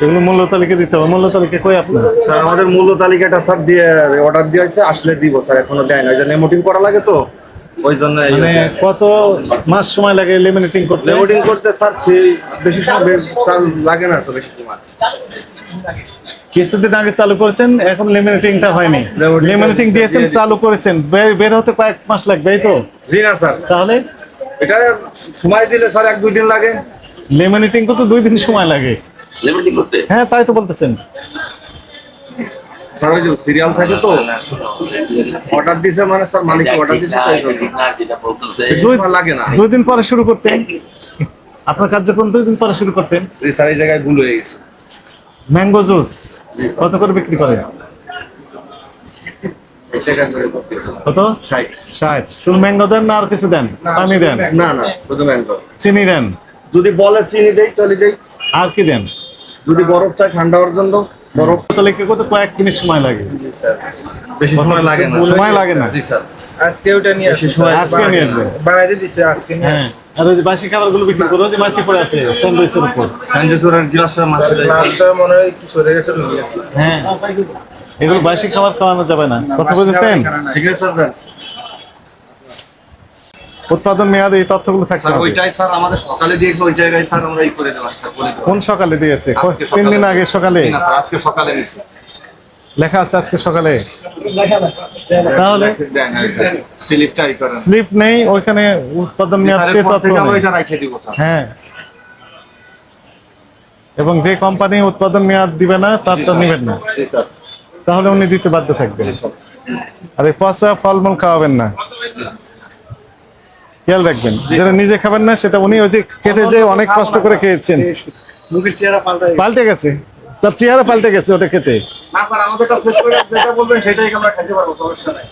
এগুলো মূল্য তালিকা দিতে হবে। মূল্য তালিকা কই আপনার? স্যার আমাদের মূল্য তালিকাটা স্যার দিয়ে অর্ডার দিয়ে হয়েছে আসলে দিব স্যার এখনও দেয় না। ওই জন্য মোটিং করা লাগে তো? ওই জন্য মানে কত মাস সময় লাগে লেমিনেটিং করতে? লেবোটিং করতে স্যার বেশি সময় স্যার লাগে না তো বেশি সময়। কিছুদিন আগে চালু করেছেন এখন লেমিনেটিংটা হয়নি। লেমিনেটিং দিয়েছেন চালু করেছেন। বের- বের হতে কয়েক মাস লাগবে এই তো? জি না স্যার। তাহলে? এটা সময় দিলে স্যার এক দুই দিন লাগে। লেমিনেটিং করতে দুই দিন সময় লাগে। লেমিটিং করতে? হ্যাঁ তাই তো বলতেছেন। স্যার ওই যে সিরিয়াল থাকে তো অর্ডার দিছে মানে স্যার মালিক অর্ডার দিছে দুই- লাগে না। দুই দিন পরে শুরু করতেন। আপনার কার্যক্রম দুই দিন পরে শুরু করতেন। স্যার এই জায়গায় ভুল হয়ে গেছে। ম্যাঙ্গো জুস কত করে বিক্রি করেন এই জায়গায় করে করতে হবে। কত? ষাট। শুধু ম্যাঙ্গো দেন না আর কিছু দেন? পানি দেন? না না শুধু ম্যাঙ্গো চিনি দেন? যদি বলে চিনি দেই তাহলে দেই। আর কি দেন? যদি বরফ চাই ঠান্ডা হওয়ার জন্য বরফ। তাহলে কি করতে কয়েক মিনিট সময় লাগে? বেশি সময় লাগে না। সময় লাগে না? জি স্যার। আজকে ওটা নিয়ে আসি আজকে নিয়ে আসবেন বানাইতে দিছে আজকে নিয়ে হ্যাঁ। আর ওই যে বাসি খাবারগুলো বিক্রি করো যে মাছি পড়ে আছে স্যান্ডউইচের উপর। স্যান্ডউইচের মাছ গ্লাসটা মনে হয় একটু সরে গেছে হ্যাঁ। এগুলো বাসি খাবার খাওয়ানো যাবে না। কথা বুঝেছেন। উৎপাদন মেয়াদে এই তথ্যগুলো স্যার ওইটাই স্যার আমাদের সকালে দিয়েছে ওই জায়গায় স্যার আমরা ই করে দেওয়ার স্যার বলে দেবো। কোন সকালে দিয়েছে? তিন দিন আগে সকালে? আজকে সকালে নিছি লেখা আছে আজকে সকালে? তাহলে? স্লিপ নেই ওইখানে উৎপাদন হ্যাঁ। এবং যে কোম্পানি উৎপাদন মেয়াদ দিবে না তার তো নেবেন না। তাহলে উনি দিতে বাধ্য থাকবেন। আর এই পচা ফলমূল খাওয়াবেন না। খেয়াল রাখবেন যেটা নিজে খাবেন না সেটা উনি ওই যে খেতে যে অনেক কষ্ট করে খেয়েছেন। পাল্টে গেছে। তার চেহারা পাল্টে গেছে ওটা খেতে। না, স্যার আমাদেরটা সেট যেটা বলবেন, সেটাই আমরা খেতে পারব? সমস্যা নাই।